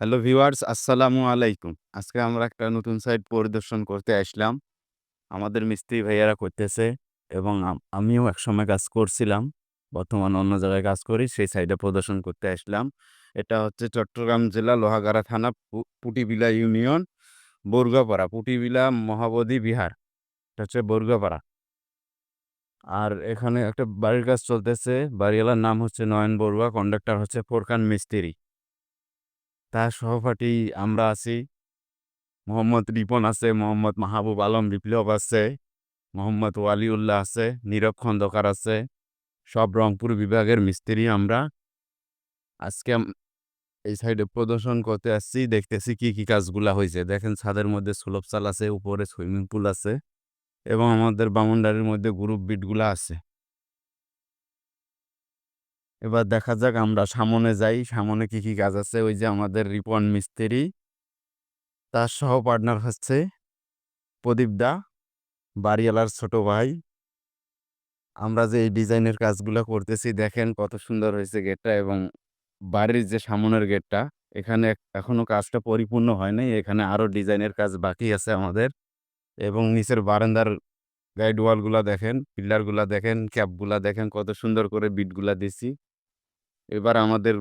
Hello viewers আসসালামু আলাইকুম। আজকে আমরা একটা নতুন সাইট পরিদর্শন করতে আসলাম। আমাদের মিস্ত্রি ভাইয়ারা করতেছে এবং আম আমিও একসময় কাজ করছিলাম। বর্তমানে অন্য জায়গায় কাজ করি। সেই সাইডে প্রদর্শন করতে আসলাম। এটা হচ্ছে চট্টগ্রাম জেলা লোহাগাড়া থানা পুটিবিলা ইউনিয়ন বরুগাপাড়া। পুটিবিলা মহাবোধি বিহার। এটা হচ্ছে বর্গাপাড়া আর এখানে একটা বাড়ির কাজ চলতেছে। বাড়িওয়ালার নাম হচ্ছে নয়ন বড়ুয়া, কন্ডাক্টর হচ্ছে ফোরকান মিস্ত্রি। তার সহপাঠী আমরা আছি। মোহাম্মদ রিপন আছে, মোহাম্মদ মাহবুব আলম বিপ্লব আছে, মোহাম্মদ ওয়ালিউল্লাহ আছে, নীরব খন্দকার আছে। সব রংপুর বিভাগের মিস্ত্রি আমরা। আজকে এই সাইডে প্রদর্শন করতে আসছি। দেখতেছি কি, কি কাজগুলা হইছে। দেখেন ছাদের মধ্যে স্লোপ চাল আছে, উপরে সুইমিং পুল আছে এবং আমাদের বাউন্ডারির মধ্যে গ্রুপ বিটগুলা আছে। এবার দেখা যাক আমরা সামনে যাই। সামনে কি, কি কাজ আছে। ওই যে আমাদের রিপন মিস্ত্রি। তার সহ পার্টনার হচ্ছে প্রদীপ দা, বাড়িওয়ালার ছোট ভাই। আমরা যে এই ডিজাইনের কাজগুলা করতেছি দেখেন কত সুন্দর হয়েছে গেটটা এবং বাড়ির যে সামনের গেটটা এখানে এখনও কাজটা পরিপূর্ণ হয় নাই। এখানে আরও ডিজাইনের কাজ বাকি আছে আমাদের এবং নিচের বারান্দার গাইড ওয়ালগুলা দেখেন, পিলারগুলা দেখেন, ক্যাপগুলা দেখেন কত সুন্দর করে বিটগুলা দিছি। এবার আমাদের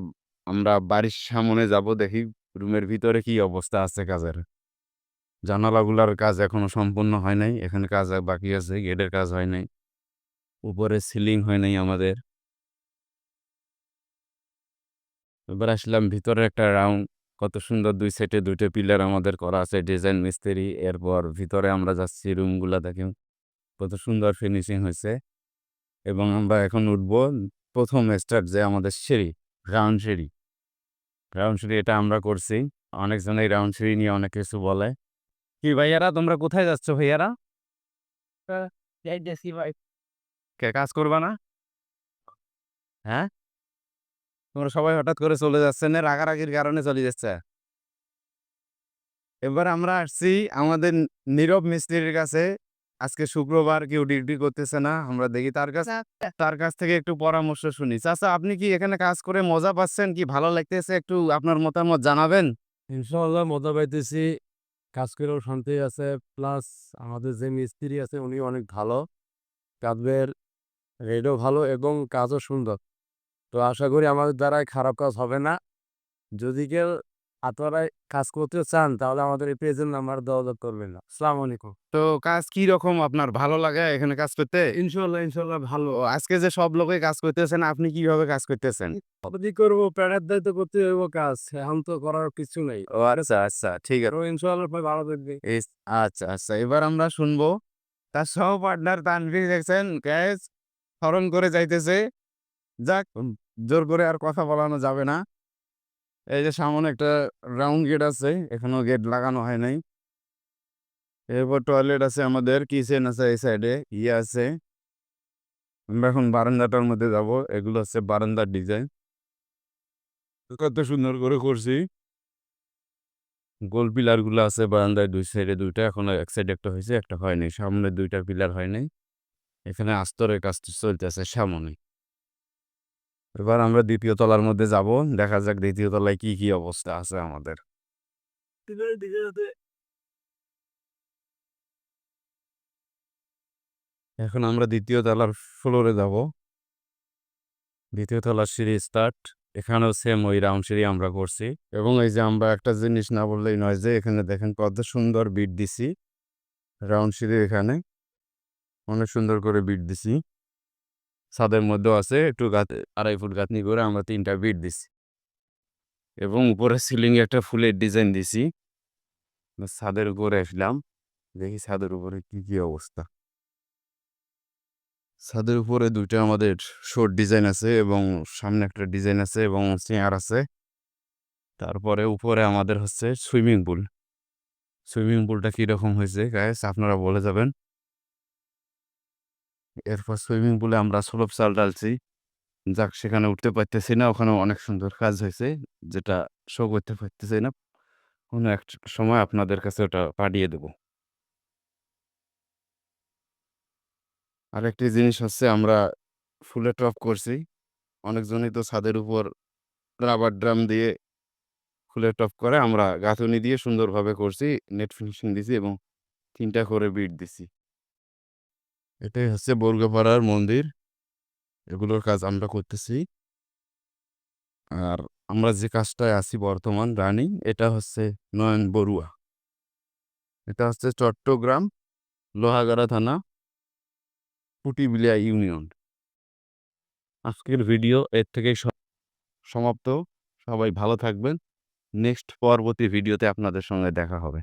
আমরা বাড়ির সামনে যাব দেখি রুমের ভিতরে কি অবস্থা আছে কাজের। জানালাগুলার কাজ এখনও সম্পূর্ণ হয় নাই। এখানে কাজ বাকি আছে। গেটের কাজ হয় নাই। উপরে সিলিং হয় নাই আমাদের। এবার আসলাম ভিতরে একটা রাউন্ড, কত সুন্দর দুই সাইডে ২ টা পিলার আমাদের করা আছে, ডিজাইন মিস্ত্রি। এরপর ভিতরে আমরা যাচ্ছি রুমগুলা দেখেন কত সুন্দর ফিনিশিং হইছে এবং আমরা এখন উঠবো ১ম স্টার্ট যে আমাদের সিঁড়ি, রাউন্ড সিঁড়ি। রাউন্ড সিঁড়ি এটা আমরা করছি। অনেকজনেই রাউন্ড সিঁড়ি নিয়ে অনেক কিছু বলে। কি ভাইয়ারা তোমরা কোথায় যাচ্ছ ভাইয়ারা? ভাই। কে কাজ করবা না? হ্যাঁ? তোমরা সবাই হঠাৎ করে চলে যাচ্ছে না রাগারাগির কারণে চলে যাচ্ছে? এবার আমরা আসছি আমাদের নীরব মিস্ত্রির কাছে। আজকে শুক্রবার কেউ ডিউটি করতেছে না। আমরা দেখি তার কাছ তার কাছ থেকে একটু পরামর্শ শুনি। চাচা আপনি কি এখানে কাজ করে মজা পাচ্ছেন? কি ভালো লাগতেছে? একটু আপনার মতামত জানাবেন? ইনশাআল্লাহ মজা পাইতেছি। কাজ করেও শান্তি আছে। প্লাস আমাদের যে মিস্ত্রি আছে উনি অনেক ভালো। কাজের রেটও ভালো এবং কাজও সুন্দর। তো আশা করি আমাদের দ্বারাই খারাপ কাজ হবে না। যদি কেউ আপনারা কাজ করতে চান তাহলে আমাদের এই পেজের নাম্বার যোগাযোগ করবেন। আসসালামু আলাইকুম। তো কাজ কি রকম আপনার ভালো লাগে এখানে কাজ করতে? ইনশাআল্লাহ, ইনশাআল্লাহ ভালো। আজকে যে সব লোকই কাজ করতেছেন আপনি কীভাবে কাজ করতেছেন? কি করব দায়িত্ব করতে হইব কাজ। এখন তো করার কিছু নাই। ও আচ্ছা, আচ্ছা ঠিক আছে। ভাই ভালো থাকবে। আচ্ছা, আচ্ছা। এবার আমরা শুনব তার সহ পার্টনার তানভীর দেখছেন গ্যাস হরন করে যাইতেছে। যাক জোর করে আর কথা বলানো যাবে না। এই যে সামনে একটা রাউন্ড গেট আছে। এখনও গেট লাগানো হয় নাই। এরপর টয়লেট আছে আমাদের, কিচেন আছে এই সাইডে, ইয়ে আছে। আমরা এখন বারান্দাটার মধ্যে যাব। এগুলো হচ্ছে বারান্দার ডিজাইন। কত সুন্দর করে করছি। গোল পিলারগুলো আছে বারান্দায় দুই সাইডে ২ টা। এখনও এক সাইডে একটা হয়েছে একটা হয়নি সামনে দুইটা পিলার হয় নাই। এখানে আস্তরের কাজ চলতেছে সামনে। এবার আমরা দ্বিতীয় তলার মধ্যে যাব। দেখা যাক দ্বিতীয় তলায় কি, কি অবস্থা আছে আমাদের। এখন আমরা দ্বিতীয় তলার ফ্লোরে যাব। দ্বিতীয় তলার সিঁড়ি স্টার্ট। এখানেও সেম ওই রাউন্ড সিঁড়ি আমরা করছি এবং এই যে আমরা একটা জিনিস না বললেই নয় যে এখানে দেখেন কত সুন্দর বিট দিছি। রাউন্ড সিঁড়ি এখানে। অনেক সুন্দর করে বিট দিছি। ছাদের মধ্যেও আছে একটু গাত ২.৫ ফুট গাঁথনি করে আমরা ৩ টা বিট দিছি। এবং উপরে সিলিং এ একটা ফুলের ডিজাইন দিছি। ছাদের উপরে আসলাম। দেখি ছাদের উপরে কি, কি অবস্থা। ছাদের উপরে দুইটা আমাদের শর্ট ডিজাইন আছে এবং সামনে একটা ডিজাইন আছে এবং চেয়ার আছে। তারপরে উপরে আমাদের হচ্ছে সুইমিং পুল। সুইমিং পুলটা কীরকম হয়েছে গাইস আপনারা বলে যাবেন। এরপর সুইমিং পুলে আমরা স্লোপ চাল ডালছি যাক, সেখানে উঠতে পারতেছি না। ওখানে অনেক সুন্দর কাজ হয়েছে। যেটা শো করতে পারতেছি না। কোনো এক সময় আপনাদের কাছে ওটা পাঠিয়ে দেব। আরেকটি জিনিস হচ্ছে, আমরা ফুলের টপ করছি। অনেকজনই তো ছাদের উপর রাবার ড্রাম দিয়ে খুলে টপ করে আমরা গাঁথুনি দিয়ে সুন্দরভাবে করছি, নেট ফিনিশিং দিছি এবং তিনটা করে বিট দিছি এটাই হচ্ছে বর্গপাড়ার মন্দির। এগুলোর কাজ আমরা করতেছি। আর আমরা যে কাজটায় আছি বর্তমান রানিং, এটা হচ্ছে নয়ন বড়ুয়া এটা হচ্ছে চট্টগ্রাম লোহাগাড়া থানা পুটিবিলিয়া ইউনিয়ন। আজকের ভিডিও এর থেকেই সমাপ্ত। সবাই ভালো থাকবেন। নেক্সট পরবর্তী ভিডিওতে আপনাদের সঙ্গে দেখা হবে।